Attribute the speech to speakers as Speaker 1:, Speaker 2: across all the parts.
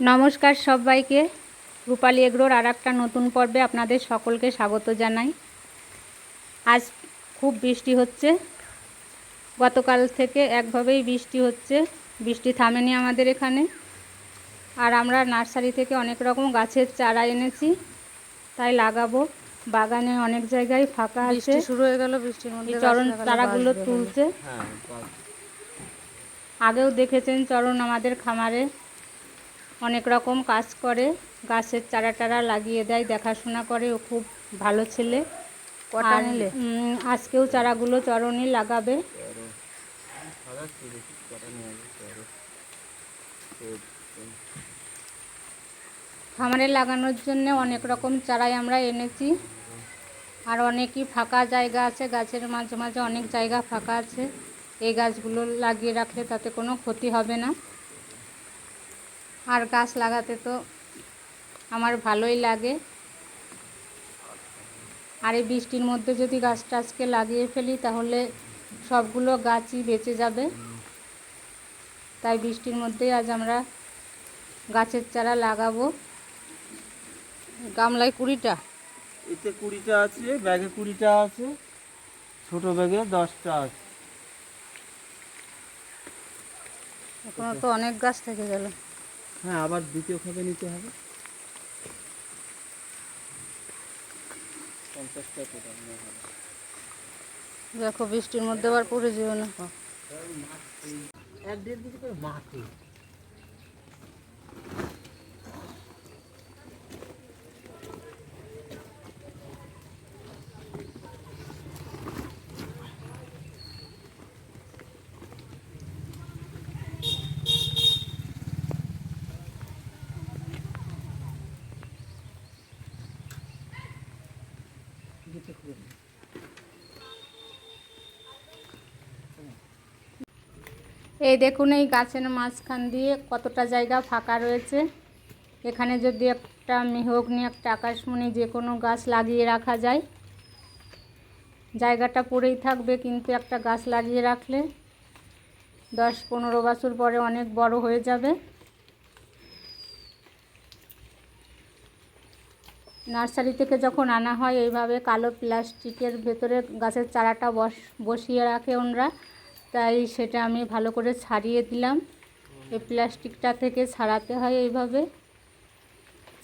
Speaker 1: নমস্কার সবাইকে। রূপালী এগ্রোর আর একটা নতুন পর্বে আপনাদের সকলকে স্বাগত জানাই। আজ খুব বৃষ্টি হচ্ছে। গতকাল থেকে একভাবেই বৃষ্টি হচ্ছে। বৃষ্টি থামেনি আমাদের এখানে। আর আমরা নার্সারি থেকে অনেক রকম গাছের চারা এনেছি। তাই লাগাবো। বাগানে অনেক জায়গায় ফাঁকা আছে।
Speaker 2: শুরু হয়ে গেল বৃষ্টির মধ্যে
Speaker 1: চরণ চারাগুলো তুলছে।
Speaker 3: হ্যাঁ
Speaker 1: আগেও দেখেছেন চরণ আমাদের খামারে। অনেক রকম কাজ করে গাছের চারা টারা লাগিয়ে দেয় দেখাশোনা করে ও খুব ভালো ছেলে। আর, আজকেও চারাগুলো চরণই লাগাবে। খামারে লাগানোর জন্য অনেক রকম চারাই আমরা এনেছি। আর অনেকই ফাঁকা জায়গা আছে গাছের মাঝে মাঝে অনেক জায়গা ফাঁকা আছে। এই গাছগুলো লাগিয়ে রাখলে তাতে কোনো ক্ষতি হবে না। আর গাছ লাগাতে তো আমার ভালোই লাগে। আর এই বৃষ্টির মধ্যে যদি গাছ টাছকে লাগিয়ে ফেলি তাহলে সবগুলো গাছই বেঁচে যাবে। তাই বৃষ্টির মধ্যেই আজ আমরা গাছের চারা লাগাবো।
Speaker 2: গামলায় কুড়িটা।
Speaker 3: এতে কুড়িটা আছে ব্যাগে কুড়িটা আছে ছোট ব্যাগে দশটা আছে।
Speaker 2: এখনও তো অনেক গাছ থেকে গেল।
Speaker 3: হ্যাঁ আবার দ্বিতীয় খাবে নিতে হবে। পঞ্চাশটা
Speaker 2: দেখো বৃষ্টির মধ্যে আবার পড়ে যেও না।
Speaker 3: এক দেড় দিকে মাটি।
Speaker 1: এই দেখুন, এই গাছের মাঝখান দিয়ে কতটা জায়গা ফাঁকা রয়েছে। এখানে যদি একটা মেহগনি একটা আকাশমণি যে কোনো গাছ লাগিয়ে রাখা যায়। জায়গাটা পড়েই থাকবে, কিন্তু একটা গাছ লাগিয়ে রাখলে দশ পনেরো বছর পরে অনেক বড় হয়ে যাবে। নার্সারি থেকে যখন আনা হয়, এইভাবে কালো প্লাস্টিকের ভেতরে গাছের চারাটা বস, বসিয়ে রাখে ওনরা। তাই সেটা আমি ভালো করে ছাড়িয়ে দিলাম। এই প্লাস্টিকটা থেকে ছাড়াতে হয় এইভাবে।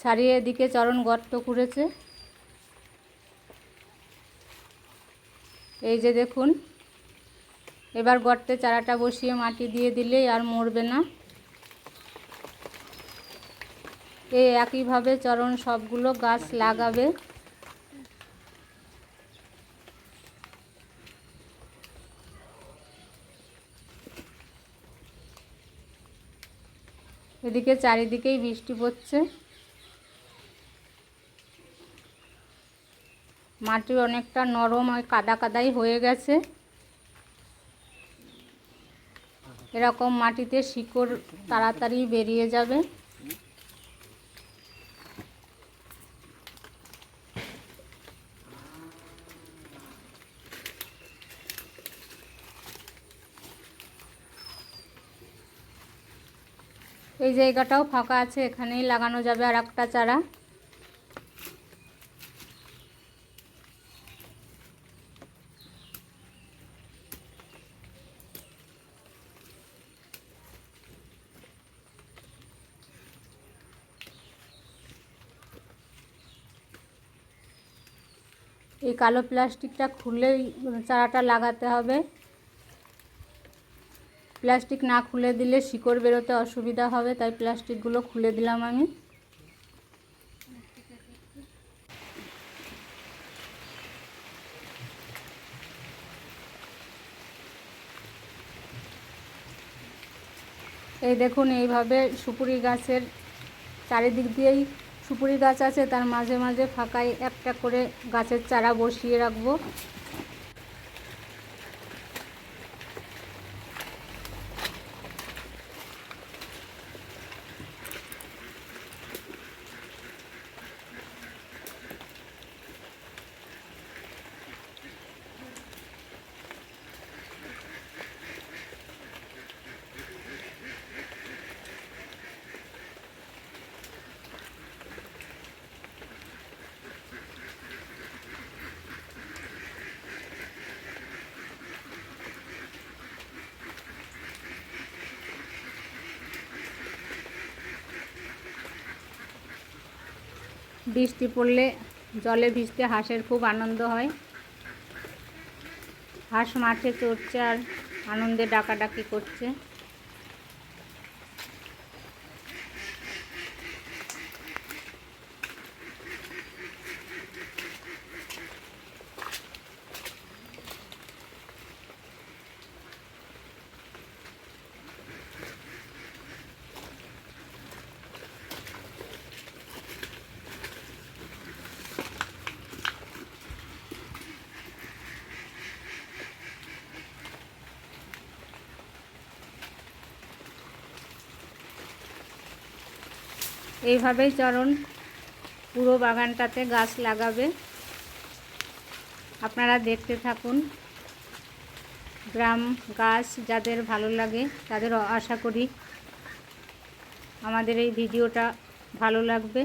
Speaker 1: ছাড়িয়ে এদিকে চরণ গর্ত করেছে। এই যে দেখুন, এবার গর্তে চারাটা বসিয়ে মাটি দিয়ে দিলেই আর মরবে না। এই একইভাবে চরণ সবগুলো গাছ লাগাবে। এদিকে চারিদিকেই বৃষ্টি পড়ছে। মাটি অনেকটা নরম ওই কাদা কাদাই হয়ে গেছে। এরকম মাটিতে শিকড় তাড়াতাড়ি বেরিয়ে যাবে। এই জায়গাটাও ফাঁকা আছে, এখানেই লাগানো যাবে আর একটা চারা। এই কালো প্লাস্টিকটা খুলেই চারাটা লাগাতে হবে। প্লাস্টিক না খুলে দিলে শিকড় বেরোতে অসুবিধা হবে, তাই প্লাস্টিকগুলো খুলে দিলাম আমি। এই দেখুন, এইভাবে সুপুরি গাছের চারিদিক দিয়েই সুপুরি গাছ আছে, তার মাঝে মাঝে ফাঁকায় একটা করে গাছের চারা বসিয়ে রাখব। বৃষ্টি পড়লে জলে ভিজতে হাঁসের খুব আনন্দ হয়। হাঁস মাঠে চড়ছে আর আনন্দে ডাকাডাকি করছে। এইভাবেই চরণ পুরো বাগানটাতে গাছ লাগাবে। আপনারা দেখতে থাকুন, গ্রাম গাছ যাদের ভালো লাগে তাদের আশা করি আমাদের এই ভিডিওটা ভালো লাগবে।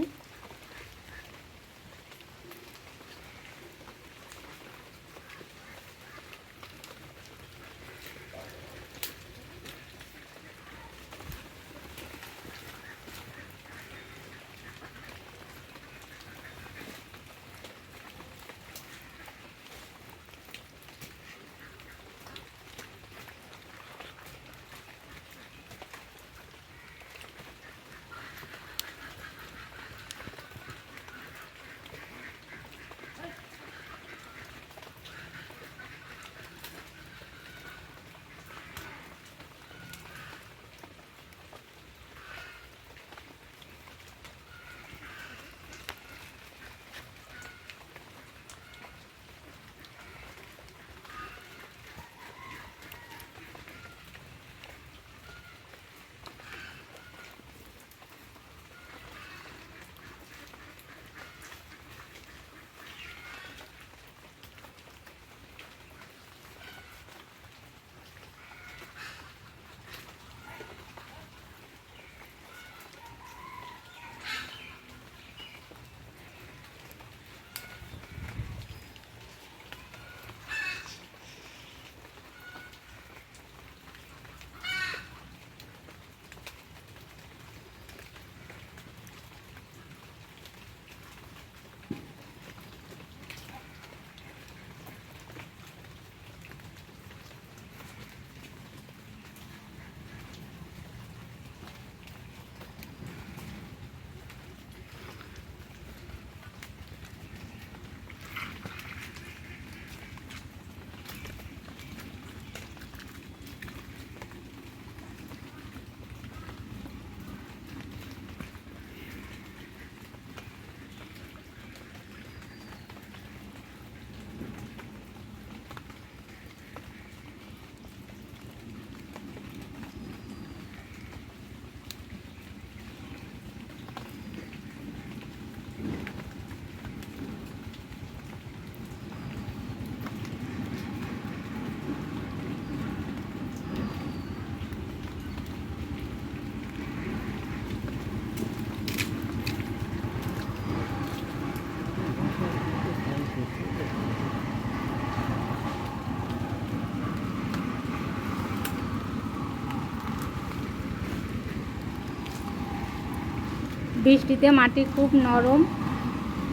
Speaker 1: বৃষ্টিতে মাটি খুব নরম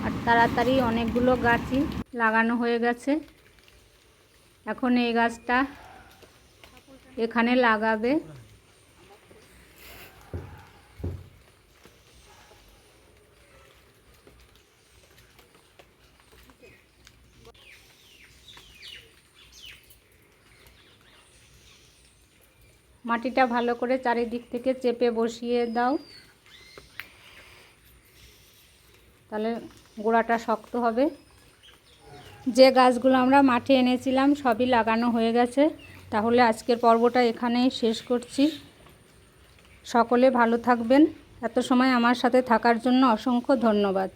Speaker 1: আর তাড়াতাড়ি অনেকগুলো গাছই লাগানো হয়ে গেছে। এখন এই গাছটা এখানে লাগাবে। মাটিটা ভালো করে চারিদিক থেকে চেপে বসিয়ে দাও। তাহলে গোড়াটা শক্ত হবে। যে গাছগুলো আমরা মাঠে এনেছিলাম, সবই লাগানো হয়ে গেছে। তাহলে আজকের পর্বটা এখানেই শেষ করছি। সকলে ভালো থাকবেন। এত সময় আমার সাথে থাকার জন্য অসংখ্য ধন্যবাদ।